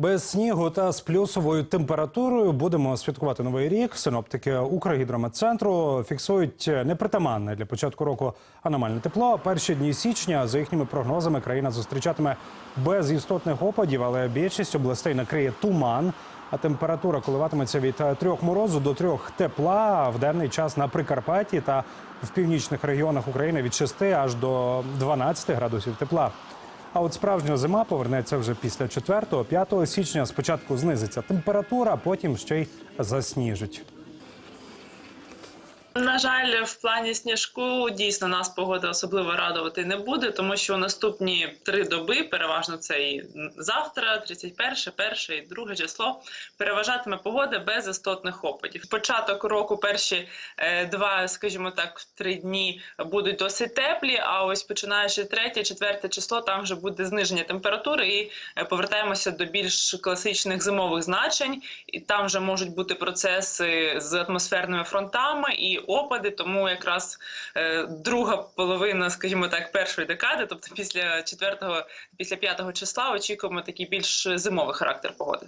Без снігу та з плюсовою температурою будемо святкувати новий рік. Синоптики Укргідрометцентру фіксують непритаманне для початку року аномальне тепло. Перші дні січня, за їхніми прогнозами, країна зустрічатиме без істотних опадів, але більшість областей накриє туман. А температура коливатиметься від трьох морозу до трьох тепла в денний час на Прикарпатті та в північних регіонах України від 6 аж до 12 градусів тепла. А от справжня зима повернеться вже після 4-5 січня. Спочатку знизиться температура, потім ще й засніжить. На жаль, в плані сніжку дійсно нас погода особливо радувати не буде, тому що наступні три доби, переважно це і завтра, 31, 1 і 2 число, переважатиме погода без істотних опадів. Початок року перші е, два, скажімо так, три дні будуть досить теплі. А ось починаючи третє, четверте число, там вже буде зниження температури, і е, повертаємося до більш класичних зимових значень. І там вже можуть бути процеси з атмосферними фронтами і опади. Тому якраз е, друга половина, скажімо так, першої декади, тобто після четвертого, після п'ятого числа, очікуємо такий більш зимовий характер погоди.